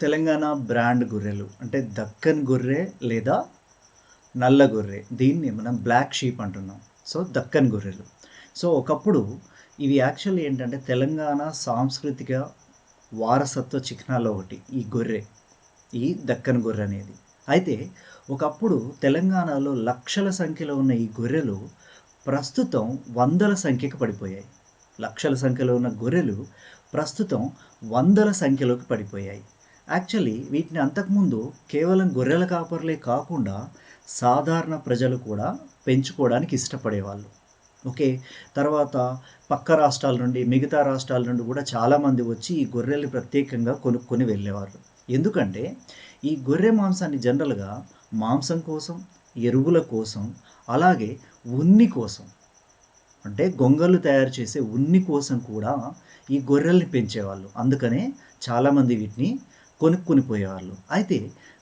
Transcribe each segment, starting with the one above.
Telangana brand గొర్రెలు. అంటే దక్కన్ గొర్రె లేదా నల్ల గొర్రె. దీన్ని మనం బ్లాక్ షీప్ అంటున్నాం. సో దక్కన్ గొర్రెలు. సో ఒకప్పుడు ఇవి యాక్చువల్లీ ఏంటంటే తెలంగాణ సాంస్కృతిక వారసత్వ చిహ్నాల్లో ఒకటి ఈ గొర్రె ఈ దక్కన్ గొర్రె అనేది. అయితే ఒకప్పుడు తెలంగాణలో లక్షల సంఖ్యలో ఉన్న ఈ గొర్రెలు ప్రస్తుతం వందల సంఖ్యకు పడిపోయాయి. లక్షల సంఖ్యలో ఉన్న గొర్రెలు ప్రస్తుతం వందల సంఖ్యలోకి పడిపోయాయి. యాక్చువల్లీ వీటిని అంతకుముందు కేవలం గొర్రెల కాపర్లే కాకుండా సాధారణ ప్రజలు కూడా పెంచుకోవడానికి ఇష్టపడేవాళ్ళు. ఓకే? తర్వాత పక్క రాష్ట్రాల నుండి మిగతా రాష్ట్రాల నుండి కూడా చాలామంది వచ్చి ఈ గొర్రెలు ప్రత్యేకంగా కొనుక్కొని వెళ్ళేవారు ఎందుకంటే ఈ గొర్రె మాంసాన్ని జనరల్గా మాంసం కోసం ఎరువుల కోసం అలాగే ఉన్ని కోసం అంటే గొంగళ్ళు తయారు చేసే ఉన్ని కోసం కూడా ఈ గొర్రెల్ని పెంచేవాళ్ళు. అందుకనే చాలామంది వీటిని కొనుక్కునిపోయేవాళ్ళు. అయితే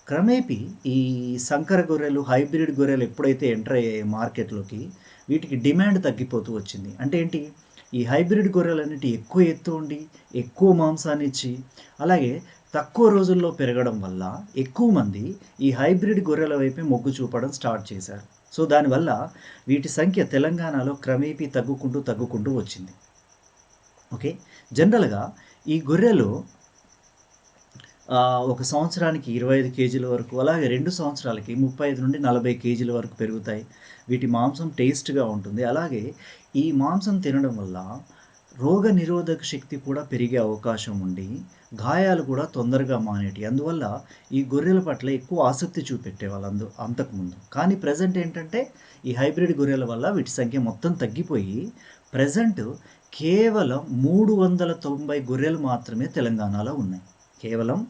క్రమేపీ ఈ సంకర గొర్రెలు హైబ్రిడ్ గొర్రెలు ఎప్పుడైతే ఎంటర్ అయ్యాయి మార్కెట్లోకి వీటికి డిమాండ్ తగ్గిపోతూ వచ్చింది. అంటే ఏంటి? ఈ హైబ్రిడ్ గొర్రెలన్నిటి ఎక్కువ ఎత్తు ఉండి ఎక్కువ మాంసాన్ని ఇచ్చి అలాగే తక్కువ రోజుల్లో పెరగడం వల్ల ఎక్కువ మంది ఈ హైబ్రిడ్ గొర్రెల వైపే మొగ్గు చూపడం స్టార్ట్ చేశారు. సో దానివల్ల వీటి సంఖ్య తెలంగాణలో క్రమేపీ తగ్గుకుంటూ తగ్గుకుంటూ వచ్చింది. ఓకే? జనరల్గా ఈ గొర్రెలు ఒక సంవత్సరానికి ఇరవై ఐదు కేజీల వరకు అలాగే రెండు సంవత్సరాలకి ముప్పై ఐదు నుండి నలభై కేజీల వరకు పెరుగుతాయి. వీటి మాంసం టేస్ట్గా ఉంటుంది. అలాగే ఈ మాంసం తినడం వల్ల రోగ నిరోధక శక్తి కూడా పెరిగే అవకాశం ఉండి గాయాలు కూడా తొందరగా మానేటి. అందువల్ల ఈ గొర్రెల పట్ల ఎక్కువ ఆసక్తి చూపెట్టేవాళ్ళు అందు అంతకుముందు. కానీ ప్రజెంట్ ఏంటంటే ఈ హైబ్రిడ్ గొర్రెల వల్ల వీటి సంఖ్య మొత్తం తగ్గిపోయి ప్రజెంట్ కేవలం మూడు వందల తొంభై గొర్రెలు మాత్రమే తెలంగాణలో ఉన్నాయి. కేవలం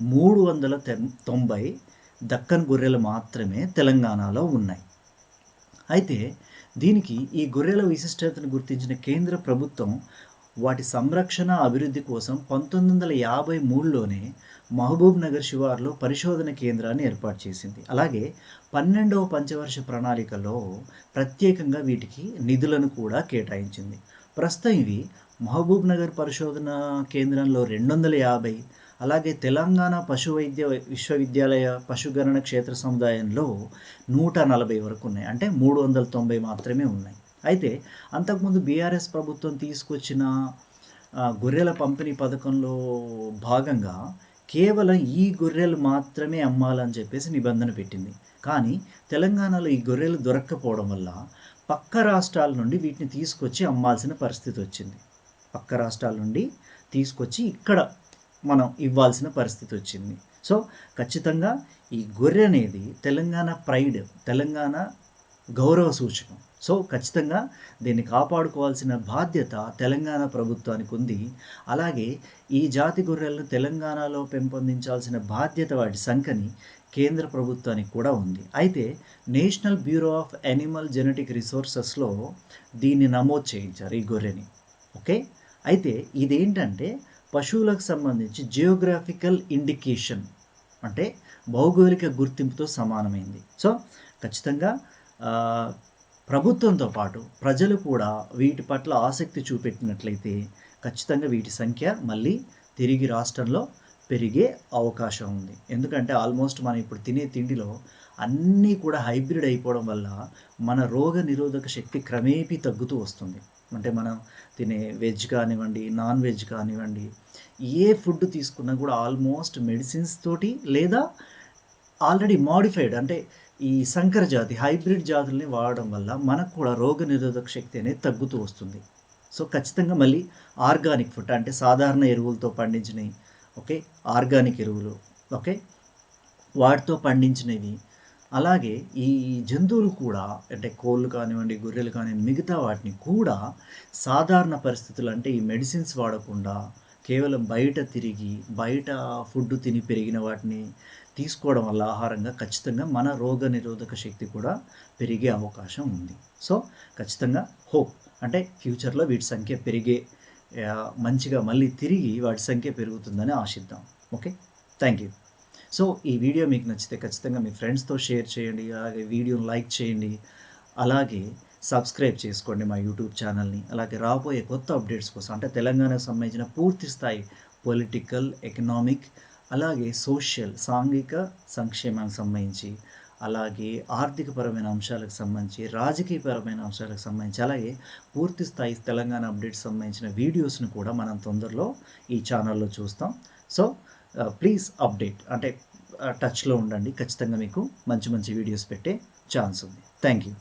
మూడు వందల తొంభై దక్కన్ గొర్రెలు మాత్రమే తెలంగాణలో ఉన్నాయి. అయితే దీనికి ఈ గొర్రెల విశిష్టతను గుర్తించిన కేంద్ర ప్రభుత్వం వాటి సంరక్షణ అభివృద్ధి కోసం పంతొమ్మిది వందల యాభై మూడులోనే మహబూబ్ నగర్ శివార్లో పరిశోధన కేంద్రాన్ని ఏర్పాటు చేసింది. అలాగే పన్నెండవ పంచవర్ష ప్రణాళికలో ప్రత్యేకంగా వీటికి నిధులను కూడా కేటాయించింది. ప్రస్తుతం ఇవి మహబూబ్ నగర్ పరిశోధన కేంద్రంలో రెండు వందల యాభై అలాగే తెలంగాణ పశు వైద్య విశ్వవిద్యాలయ పశుగణన క్షేత్ర సముదాయంలో నూట నలభై వరకు ఉన్నాయి. అంటే మూడు వందల తొంభై మాత్రమే ఉన్నాయి. అయితే అంతకుముందు బీఆర్ఎస్ ప్రభుత్వం తీసుకొచ్చిన గొర్రెల పంపిణీ పథకంలో భాగంగా కేవలం ఈ గొర్రెలు మాత్రమే అమ్మాలని చెప్పేసి నిబంధన పెట్టింది. కానీ తెలంగాణలో ఈ గొర్రెలు దొరక్కపోవడం వల్ల పక్క రాష్ట్రాల నుండి వీటిని తీసుకొచ్చి అమ్మాల్సిన పరిస్థితి వచ్చింది. పక్క రాష్ట్రాల నుండి తీసుకొచ్చి ఇక్కడ మనం ఇవ్వాల్సిన పరిస్థితి వచ్చింది. సో ఖచ్చితంగా ఈ గొర్రె అనేది తెలంగాణ ప్రైడ్ తెలంగాణ గౌరవ సూచకం. సో ఖచ్చితంగా దీన్ని కాపాడుకోవాల్సిన బాధ్యత తెలంగాణ ప్రభుత్వానికి ఉంది. అలాగే ఈ జాతి గొర్రెలను తెలంగాణలో పెంపొందించాల్సిన బాధ్యత వాటి సంఖ్యని కేంద్ర ప్రభుత్వానికి కూడా ఉంది. అయితే national bureau of animal genetic రిసోర్సెస్లో దీన్ని నమోదు చేయించారు ఈ గొర్రెని. ఓకే? అయితే ఇదేంటంటే పశువులకు సంబంధించి జియోగ్రాఫికల్ ఇండికేషన్ అంటే భౌగోళిక గుర్తింపుతో సమానమైంది. సో ఖచ్చితంగా ప్రభుత్వంతో పాటు ప్రజలు కూడా వీటి పట్ల ఆసక్తి చూపెట్టినట్లయితే ఖచ్చితంగా వీటి సంఖ్య మళ్ళీ తిరిగి రాష్ట్రంలో పెరిగే అవకాశం ఉంది. ఎందుకంటే ఆల్మోస్ట్ మనం ఇప్పుడు తినే తిండిలో అన్నీ కూడా హైబ్రిడ్ అయిపోవడం వల్ల మన రోగ నిరోధక శక్తి క్రమేపీ తగ్గుతూ వస్తుంది. అంటే మనం తినే వెజ్ కానివ్వండి నాన్ వెజ్ కానివ్వండి ఏ ఫుడ్ తీసుకున్నా కూడా ఆల్మోస్ట్ మెడిసిన్స్ తోటి లేదా ఆల్రెడీ మాడిఫైడ్ అంటే ఈ సంకర జాతి హైబ్రిడ్ జాతుల్ని వాడడం వల్ల మనకు కూడా రోగ నిరోధక శక్తి అనేది తగ్గుతూ వస్తుంది. సో ఖచ్చితంగా మళ్ళీ ఆర్గానిక్ ఫుడ్ అంటే సాధారణ ఎరువులతో పండించినవి ఓకే? ఆర్గానిక్ ఎరువులు ఓకే? వాటితో పండించినవి. అలాగే ఈ జంతువులు కూడా అంటే కోళ్ళు కానివ్వండి గొర్రెలు కానివ్వండి మిగతా వాటిని కూడా సాధారణ పరిస్థితులు అంటే ఈ మెడిసిన్స్ వాడకుండా కేవలం బయట తిరిగి బయట ఫుడ్ తిని పెరిగిన వాటిని తీసుకోవడం వల్ల ఆహారంగా ఖచ్చితంగా మన రోగ నిరోధక శక్తి కూడా పెరిగే అవకాశం ఉంది. సో ఖచ్చితంగా హోప్ అంటే ఫ్యూచర్లో వీటి సంఖ్య పెరిగే మంచిగా మళ్ళీ తిరిగి వాటి సంఖ్య పెరుగుతుందని ఆశిద్దాం. ఓకే థ్యాంక్ యూ సో ఈ వీడియో మీకు నచ్చితే ఖచ్చితంగా మీ ఫ్రెండ్స్తో షేర్ చేయండి అలాగే వీడియోని లైక్ చేయండి అలాగే సబ్స్క్రైబ్ చేసుకోండి మా యూట్యూబ్ ఛానల్ని అలాగే రాబోయే కొత్త అప్డేట్స్ కోసం అంటే తెలంగాణకు సంబంధించిన పూర్తి స్థాయి పొలిటికల్ ఎకనామిక్ అలాగే సోషల్ సాంఘిక సంక్షేమానికి సంబంధించి అలాగే ఆర్థికపరమైన అంశాలకు సంబంధించి రాజకీయపరమైన అంశాలకు సంబంధించి అలాగే పూర్తి స్థాయి తెలంగాణ అప్డేట్స్ సంబంధించిన వీడియోస్ని కూడా మనం తొందరలో ఈ ఛానల్లో చూస్తాం. సో ప్లీజ్ అప్డేట్ అంటే టచ్లో ఉండండి. ఖచ్చితంగా మీకు మంచి మంచి వీడియోస్ పెట్టే ఛాన్స్ ఉంది. Thank you.